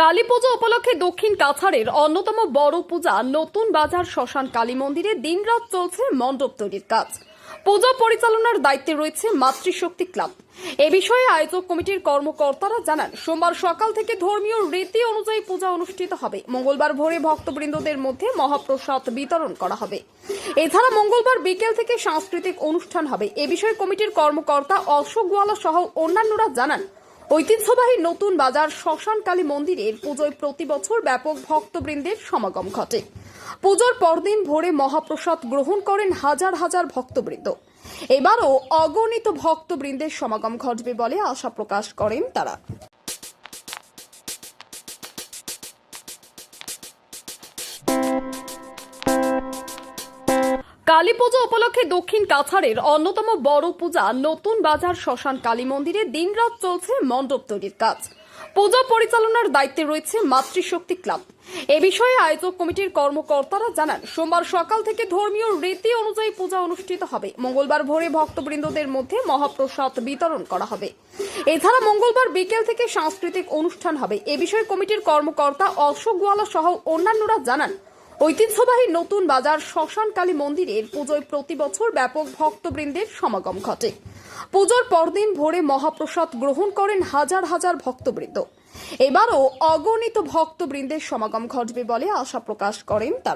কালী পুজো উপলক্ষে দক্ষিণ কাছাড়ের অন্যতম বড় পূজা নতুন বাজার শ্মশান কালী মন্দিরে দিনরাত চলছে মণ্ডপ তৈরির কাজ। পূজা পরিচালনার দায়িত্বে রয়েছে মাতৃশক্তি ক্লাব। এ বিষয়ে আয়োজক কমিটির কর্মকর্তারা জানান, সোমবার সকাল থেকে ধর্মীয় রীতি অনুযায়ী পূজা অনুষ্ঠিত হবে। মঙ্গলবার ভোরে ভক্তবৃন্দদের মধ্যে মহাপ্রসাদ বিতরণ করা হবে। এছাড়া মঙ্গলবার বিকেল থেকে সাংস্কৃতিক অনুষ্ঠান হবে। এ বিষয়ে কমিটির কর্মকর্তা অশোক গোয়ালা সহ অন্যান্যরা জানান ঐতিহ্যবাহী নতুন বাজার শ্মশানকালী মন্দিরের পুজোয় প্রতি বছর ব্যাপক ভক্তবৃন্দের সমাগম ঘটে। পুজোর পরদিন ভোরে মহাপ্রসাদ গ্রহণ করেন হাজার হাজার ভক্তবৃন্দ। এবারও অগণিত ভক্তবৃন্দের সমাগম ঘটবে বলে আশা প্রকাশ করেন তারা। কালী পুজো উপলক্ষে দক্ষিণ কাছাড়ের অন্যতম বড় পূজা নতুন বাজার শ্মশান কালী মন্দিরে দিনরাত চলছে মণ্ডপ তৈরির কাজ। পূজা পরিচালনার দায়িত্বে রয়েছে মাতৃশক্তি ক্লাব। এ বিষয়ে আয়োজক কমিটির কর্মকর্তারা জানান, সোমবার সকাল থেকে ধর্মীয় রীতি অনুযায়ী পূজা অনুষ্ঠিত হবে। মঙ্গলবার ভোরে ভক্তবৃন্দদের মধ্যে মহাপ্রসাদ বিতরণ করা হবে। এছাড়া মঙ্গলবার বিকেল থেকে সাংস্কৃতিক অনুষ্ঠান হবে। এ বিষয়ে কমিটির কর্মকর্তা অশোক গোয়ালা সহ অন্যান্যরা জানান ঐতিহ্যবাহী নতুন বাজার শ্মশানকালী মন্দিরের পুজোয় প্রতি বছর ব্যাপক ভক্তবৃন্দের সমাগম ঘটে। পুজোর পরদিন ভোরে মহাপ্রসাদ গ্রহণ করেন হাজার হাজার ভক্তবৃন্দ। এবারও অগণিত ভক্তবৃন্দের সমাগম ঘটবে বলে আশা প্রকাশ করেন তারা।